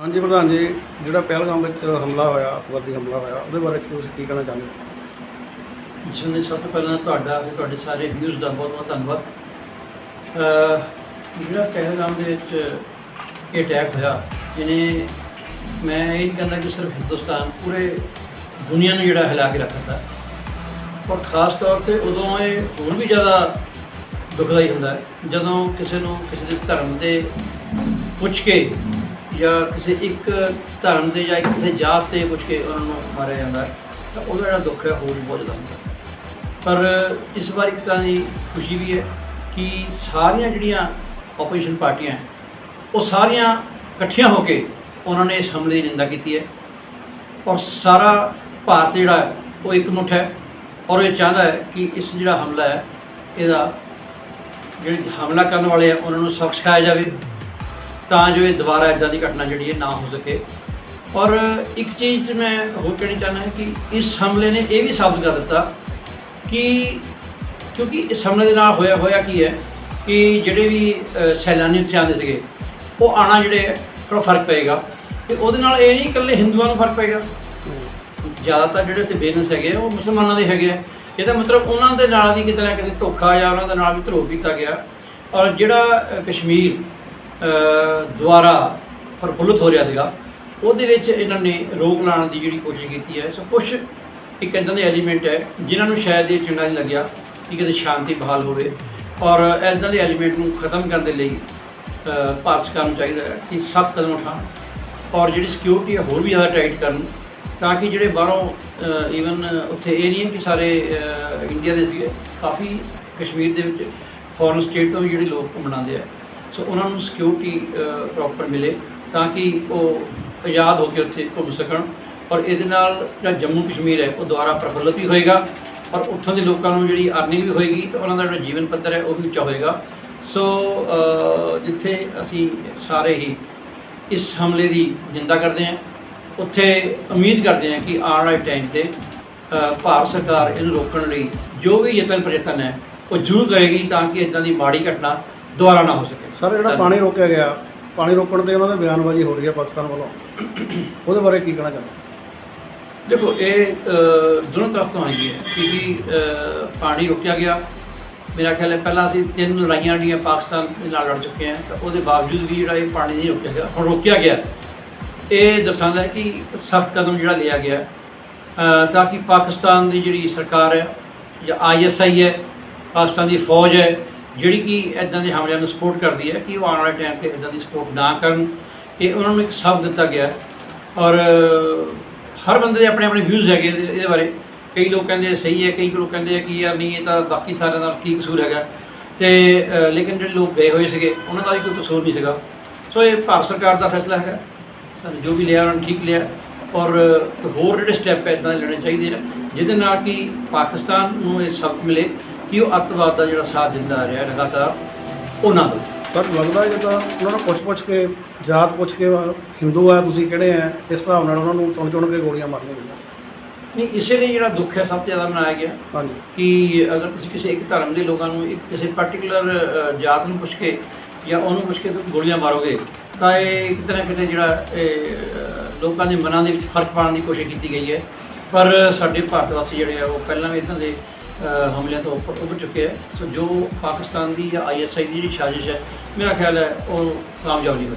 ਹਾਂਜੀ ਪ੍ਰਧਾਨ ਜੀ, ਜਿਹੜਾ ਪਹਿਲਗਾਮ ਵਿੱਚ ਹਮਲਾ ਹੋਇਆ, ਅੱਤਵਾਦੀ ਹਮਲਾ ਹੋਇਆ, ਉਹਦੇ ਬਾਰੇ 'ਚ ਤੁਸੀਂ ਕੀ ਕਹਿਣਾ ਚਾਹੁੰਦੇ ਹੋ? ਜਿਸ ਨੇ ਸਭ ਤੋਂ ਪਹਿਲਾਂ ਤੁਹਾਡਾ ਤੇ ਤੁਹਾਡੇ ਸਾਰੇ ਵਿਊਜ਼ ਦਾ ਬਹੁਤ ਬਹੁਤ ਧੰਨਵਾਦ। ਅਹ, ਜਿਹੜਾ ਪਹਿਲਗਾਮ ਦੇ ਵਿੱਚ ਇਹ ਅਟੈਕ ਹੋਇਆ, ਇਹਨੇ ਮੈਂ ਇਹ ਨਹੀਂ ਕਹਿੰਦਾ ਕਿ ਸਿਰਫ ਹਿੰਦੁਸਤਾਨ, ਪੂਰੇ ਦੁਨੀਆ ਨੂੰ ਜਿਹੜਾ ਹਿਲਾ ਕੇ ਰੱਖਤਾ ਔਰ ਖਾਸ ਤੌਰ ਤੇ ਉਦੋਂ ਇਹ ਹੋਰ ਵੀ ਜ਼ਿਆਦਾ ਦੁਖਦਾਈ ਹੁੰਦਾ ਜਦੋਂ ਕਿਸੇ ਨੂੰ ਕਿਸੇ ਦੇ ਧਰਮ ਦੇ ਪੁੱਛ ਕੇ ਜਾਂ ਕਿਸੇ ਇੱਕ ਧਰਮ ਦੇ ਜਾਂ ਕਿਸੇ ਜਾਤ ਤੇ ਪੁੱਛ ਕੇ ਉਹਨਾਂ ਨੂੰ ਮਾਰਿਆ ਜਾਂਦਾ ਹੈ ਤਾਂ ਉਹਦਾ ਜਿਹੜਾ ਦੁੱਖ ਹੈ ਹੋਰ ਵੀ ਬਹੁਤ ਜ਼ਿਆਦਾ ਹੁੰਦਾ ਪਰ ਇਸ ਵਾਰ ਇੱਕ ਤਰ੍ਹਾਂ ਦੀ ਖੁਸ਼ੀ ਵੀ ਹੈ ਕਿ ਸਾਰੀਆਂ ਜਿਹੜੀਆਂ ਆਪੋਜੀਸ਼ਨ ਪਾਰਟੀਆਂ ਉਹ ਸਾਰੀਆਂ ਇਕੱਠੀਆਂ ਹੋ ਕੇ ਉਹਨਾਂ ਨੇ ਇਸ ਹਮਲੇ ਦੀ ਨਿੰਦਾ ਕੀਤੀ ਹੈ ਔਰ ਸਾਰਾ ਭਾਰਤ ਜਿਹੜਾ ਹੈ, ਉਹ ਇਕਮੁੱਠ ਹੈ ਔਰ ਇਹ ਚਾਹੁੰਦਾ ਹੈ ਕਿ ਇਸ ਜਿਹੜਾ ਹਮਲਾ ਹੈ ਇਹਦਾ ਜਿਹੜੇ ਹਮਲਾ ਕਰਨ ਵਾਲੇ ਆ ਉਹਨਾਂ ਨੂੰ ਸਖਤ ਸਿਖਾਇਆ ਜਾਵੇ। ਤਾਂ ਜੋ ਇਹ ਦੁਬਾਰਾ ਇਦਾਂ ਦੀ ਘਟਨਾ ਜਿਹੜੀ ਹੈ ਨਾ ਹੋ ਸਕੇ। ਔਰ ਇੱਕ ਚੀਜ਼ ਮੈਂ ਹੋਰ ਕਹਿਣੀ ਚਾਹੁੰਦਾ ਹਾਂ ਕਿ ਇਸ ਹਮਲੇ ਨੇ ਇਹ ਵੀ ਸਾਬਤ ਕਰ ਦਿੱਤਾ ਕਿ ਕਿਉਂਕਿ ਇਸ ਹਮਲੇ ਦੇ ਨਾਲ ਹੋਇਆ ਹੋਇਆ ਕੀ ਹੈ ਕਿ ਜਿਹੜੇ ਵੀ ਸੈਲਾਨੀ ਉੱਥੇ ਆਉਂਦੇ ਸੀਗੇ ਉਹ ਆਣਾ ਜਿਹੜੇ ਥੋੜਾ ਫ਼ਰਕ ਪਏਗਾ। ਤੇ ਉਹਦੇ ਨਾਲ ਇਹ ਨਹੀਂ ਇਕੱਲੇ ਹਿੰਦੂਆਂ ਨੂੰ ਫ਼ਰਕ ਪਏਗਾ। ਜ਼ਿਆਦਾਤਰ ਜਿਹੜੇ ਉੱਥੇ ਬਿਜ਼ਨਸ ਹੈਗੇ ਆ, ਉਹ ਮੁਸਲਮਾਨਾਂ ਦੇ ਹੈਗੇ ਆ। ਇਹਦਾ ਮਤਲਬ ਉਹਨਾਂ ਦੇ ਨਾਲ ਵੀ ਕਿਤੇ ਨਾ ਕਿਤੇ ਧੋਖਾ ਜਾਂ ਉਹਨਾਂ ਦੇ ਨਾਲ ਵੀ ਧਰੋਹ ਕੀਤਾ ਗਿਆ। ਔਰ ਜਿਹੜਾ ਕਸ਼ਮੀਰ ਦੁਆਰਾ ਪ੍ਰਫੁੱਲਤ ਹੋ ਰਿਹਾ ਸੀਗਾ। ਉਹਦੇ ਵਿੱਚ ਇਹਨਾਂ ਨੇ ਰੋਕ ਲਾਉਣ ਦੀ ਜਿਹੜੀ ਕੋਸ਼ਿਸ਼ ਕੀਤੀ ਹੈ ਸੋ ਕੁਝ ਇੱਕ ਇਦਾਂ ਦੇ ਐਲੀਮੈਂਟ ਹੈ, ਜਿਨ੍ਹਾਂ ਨੂੰ ਸ਼ਾਇਦ ਇਹ ਚੰਗਾ ਨਹੀਂ ਲੱਗਿਆ ਕਿ ਕਿਤੇ ਸ਼ਾਂਤੀ ਬਹਾਲ ਹੋਵੇ। ਔਰ ਇਦਾਂ ਦੇ ਐਲੀਮੈਂਟ ਨੂੰ ਖਤਮ ਕਰਨ ਦੇ ਲਈ ਭਾਰਤ ਸਰਕਾਰ ਨੂੰ ਚਾਹੀਦਾ ਹੈ ਕਿ ਸਖਤ ਕਦਮ ਉਠਾਉਣ ਔਰ ਜਿਹੜੀ ਸਿਕਿਉਰਿਟੀ ਹੈ, ਹੋਰ ਵੀ ਜ਼ਿਆਦਾ ਟਾਈਟ ਕਰਨ ਤਾਂ ਕਿ ਜਿਹੜੇ ਬਾਹਰੋਂ ਈਵਨ ਉੱਥੇ ਇਹ ਨਹੀਂ ਹੈ ਕਿ ਸਾਰੇ ਇੰਡੀਆ ਦੇ ਸੀਗੇ, ਕਾਫੀ ਕਸ਼ਮੀਰ ਦੇ ਵਿੱਚ ਫੋਰਨ ਸਟੇਟ ਤੋਂ ਵੀ ਜਿਹੜੇ ਲੋਕ ਘੁੰਮਣ ਆਉਂਦੇ ਆ। ਸੋ ਉਹਨਾਂ ਨੂੰ ਸਿਕਿਉਰਿਟੀ ਪ੍ਰੋਪਰ ਮਿਲੇ ਤਾਂ ਕਿ ਉਹ ਆਜ਼ਾਦ ਹੋ ਕੇ ਉੱਥੇ ਘੁੰਮ ਸਕਣ। ਔਰ ਇਹਦੇ ਨਾਲ ਜਿਹੜਾ ਜੰਮੂ ਕਸ਼ਮੀਰ ਹੈ, ਉਹ ਦੁਆਰਾ ਪ੍ਰਫੁੱਲਤ ਵੀ ਹੋਏਗਾ। ਔਰ ਉੱਥੋਂ ਦੇ ਲੋਕਾਂ ਨੂੰ ਜਿਹੜੀ ਅਰਨਿੰਗ ਵੀ ਹੋਏਗੀ ਤੇ ਉਹਨਾਂ ਦਾ ਜਿਹੜਾ ਜੀਵਨ ਪੱਧਰ ਹੈ, ਉਹ ਵੀ ਉੱਚਾ ਹੋਏਗਾ। ਸੋ ਜਿੱਥੇ ਅਸੀਂ ਸਾਰੇ ਹੀ ਇਸ ਹਮਲੇ ਦੀ ਨਿੰਦਾ ਕਰਦੇ ਹਾਂ, ਉੱਥੇ ਉਮੀਦ ਕਰਦੇ ਹਾਂ ਕਿ ਆਉਣ ਵਾਲੇ ਟਾਈਮ ਤੇ ਭਾਰਤ ਸਰਕਾਰ ਇਹਨੂੰ ਰੋਕਣ ਲਈ ਜੋ ਵੀ ਯਤਨ ਪ੍ਰਯਤਨ ਹੈ, ਉਹ ਜ਼ਰੂਰ ਕਰੇਗੀ ਤਾਂ ਕਿ ਇਦਾਂ ਦੀ ਮਾੜੀ ਘਟਨਾ ਦੁਬਾਰਾ ਨਾ ਹੋ ਸਕੇ। ਸਰ ਜਿਹੜਾ ਪਾਣੀ ਰੋਕਿਆ ਗਿਆ ਪਾਣੀ ਰੋਕਣ ਤੇ ਉਹਨਾਂ ਦੀ ਬਿਆਨਬਾਜ਼ੀ ਹੋ ਰਹੀ ਹੈ ਪਾਕਿਸਤਾਨ ਵੱਲੋਂ। ਉਹਦੇ ਬਾਰੇ ਕੀ ਕਹਿਣਾ ਚਾਹੁੰਦੇ? ਦੇਖੋ ਇਹ ਦੋਨੋਂ ਤਰਫ ਤੋਂ ਆਈ ਹੈ ਕਿਉਂਕਿ ਅ, ਪਾਣੀ ਰੁਕਿਆ ਗਿਆ। ਮੇਰਾ ਖਿਆਲ ਹੈ ਪਹਿਲਾਂ ਅਸੀਂ ਤਿੰਨ ਲੜਾਈਆਂ ਜਿਹੜੀਆਂ ਪਾਕਿਸਤਾਨ ਦੇ ਨਾਲ ਲੜ ਚੁੱਕੇ ਹਾਂ ਤਾਂ ਉਹਦੇ ਬਾਵਜੂਦ ਵੀ ਜਿਹੜਾ ਇਹ ਪਾਣੀ ਨਹੀਂ ਰੁਕਿਆ ਗਿਆ ਹੁਣ ਰੋਕਿਆ ਗਿਆ। ਇਹ ਦਰਸਾਉਂਦਾ ਹੈ ਕਿ ਸਖਤ ਕਦਮ ਜਿਹੜਾ ਲਿਆ ਗਿਆ ਤਾਂ ਕਿ ਪਾਕਿਸਤਾਨ ਦੀ ਜਿਹੜੀ ਸਰਕਾਰ ਹੈ ਜਾਂ ਆਈਐਸਆਈ ਹੈ ਪਾਕਿਸਤਾਨ ਦੀ ਫੌਜ ਹੈ ਜਿਹੜੀ ਕਿ ਇਦਾਂ ਦੇ ਹਮਲਿਆਂ ਨੂੰ ਸਪੋਰਟ ਕਰਦੀ ਹੈ ਕਿ ਉਹ ਆਉਣ ਵਾਲੇ ਟਾਈਮ ਤੇ ਇਦਾਂ ਦੀ ਸਪੋਰਟ ਨਾ ਕਰਨ ਇਹ ਉਹਨਾਂ ਨੂੰ ਇੱਕ ਸਬਕ ਦਿੱਤਾ ਗਿਆ ਔਰ ਹਰ ਬੰਦੇ ਦੇ ਆਪਣੇ ਆਪਣੇ ਵਿਊਜ਼ ਹੈਗੇ ਇਹਦੇ ਇਹਦੇ ਬਾਰੇ। ਕਈ ਲੋਕ ਕਹਿੰਦੇ ਸਹੀ ਹੈ, ਕਈ ਲੋਕ ਕਹਿੰਦੇ ਆ ਕਿ ਯਾਰ ਨਹੀਂ, ਇਹ ਤਾਂ ਬਾਕੀ ਸਾਰਿਆਂ ਦਾ ਕੀ ਕਸੂਰ ਹੈਗਾ। ਤੇ ਲੇਕਿਨ ਜਿਹੜੇ ਲੋਕ ਗਏ ਹੋਏ ਸੀਗੇ, ਉਹਨਾਂ ਦਾ ਵੀ ਕੋਈ ਕਸੂਰ ਨਹੀਂ ਸੀਗਾ। ਸੋ ਇਹ ਭਾਰਤ ਸਰਕਾਰ ਦਾ ਫੈਸਲਾ ਹੈਗਾ। ਸਾਨੂੰ ਜੋ ਵੀ ਲਿਆ, ਉਹਨਾਂ ਨੇ ਠੀਕ ਲਿਆ। ਔਰ ਹੋਰ ਜਿਹੜੇ ਸਟੈਪ ਹੈ ਇਦਾਂ ਦੇ ਲੈਣੇ ਚਾਹੀਦੇ ਨੇ ਜਿਹਦੇ ਨਾਲ ਕਿ ਪਾਕਿਸਤਾਨ ਨੂੰ ਇਹ ਸਬਕ ਮਿਲੇ। ਕਿ ਉਹ ਅੱਤਵਾਦ ਦਾ ਜਿਹੜਾ ਸਾਥ ਦਿੰਦਾ ਰਿਹਾ ਲਗਾਤਾਰ ਉਹ ਨਾ ਸਰ ਲੱਗਦਾ ਜਿੱਦਾਂ ਉਹਨਾਂ ਨੂੰ ਪੁੱਛ ਪੁੱਛ ਕੇ ਜਾਤ ਪੁੱਛ ਕੇ ਹਿੰਦੂ ਆ ਤੁਸੀਂ ਕਿਹੜੇ ਆ ਇਸ ਹਿਸਾਬ ਨਾਲ ਉਹਨਾਂ ਨੂੰ ਚੁਣ ਚੁਣ ਕੇ ਗੋਲੀਆਂ ਮਾਰੀਆਂ ਗਈਆਂ। ਨਹੀਂ ਇਸੇ ਲਈ ਜਿਹੜਾ ਦੁੱਖ ਹੈ ਸਭ ਤੋਂ ਜ਼ਿਆਦਾ ਮਨਾਇਆ ਗਿਆ। ਹਾਂਜੀ। ਕਿ ਅਗਰ ਤੁਸੀਂ ਕਿਸੇ ਇੱਕ ਧਰਮ ਦੇ ਲੋਕਾਂ ਨੂੰ ਇੱਕ ਕਿਸੇ ਪਾਰਟਿਕੂਲਰ ਜਾਤ ਨੂੰ ਪੁੱਛ ਕੇ ਜਾਂ ਉਹਨੂੰ ਪੁੱਛ ਕੇ ਗੋਲੀਆਂ ਮਾਰੋਗੇ ਤਾਂ ਇਹ ਕਿਤੇ ਨਾ ਕਿਤੇ ਜਿਹੜਾ ਲੋਕਾਂ ਦੇ ਮਨਾਂ ਦੇ ਵਿੱਚ ਫ਼ਰਕ ਪਾਉਣ ਦੀ ਕੋਸ਼ਿਸ਼ ਕੀਤੀ ਗਈ ਹੈ। ਪਰ ਸਾਡੇ ਭਾਰਤ ਵਾਸੀ ਜਿਹੜੇ ਆ ਉਹ ਪਹਿਲਾਂ ਵੀ ਇਦਾਂ ਦੇ ਹਮਲਿਆਂ ਤੋਂ ਉੱਪਰ ਉੱਭਰ ਚੁੱਕੇ ਹੈ। ਸੋ ਜੋ ਪਾਕਿਸਤਾਨ ਦੀ ਜਾਂ ਆਈਐਸਆਈ ਦੀ ਜਿਹੜੀ ਸਾਜ਼ਿਸ਼ ਹੈ, ਮੇਰਾ ਖਿਆਲ ਹੈ ਉਹ ਕਾਮਯਾਬ ਨਹੀਂ ਹੋਈ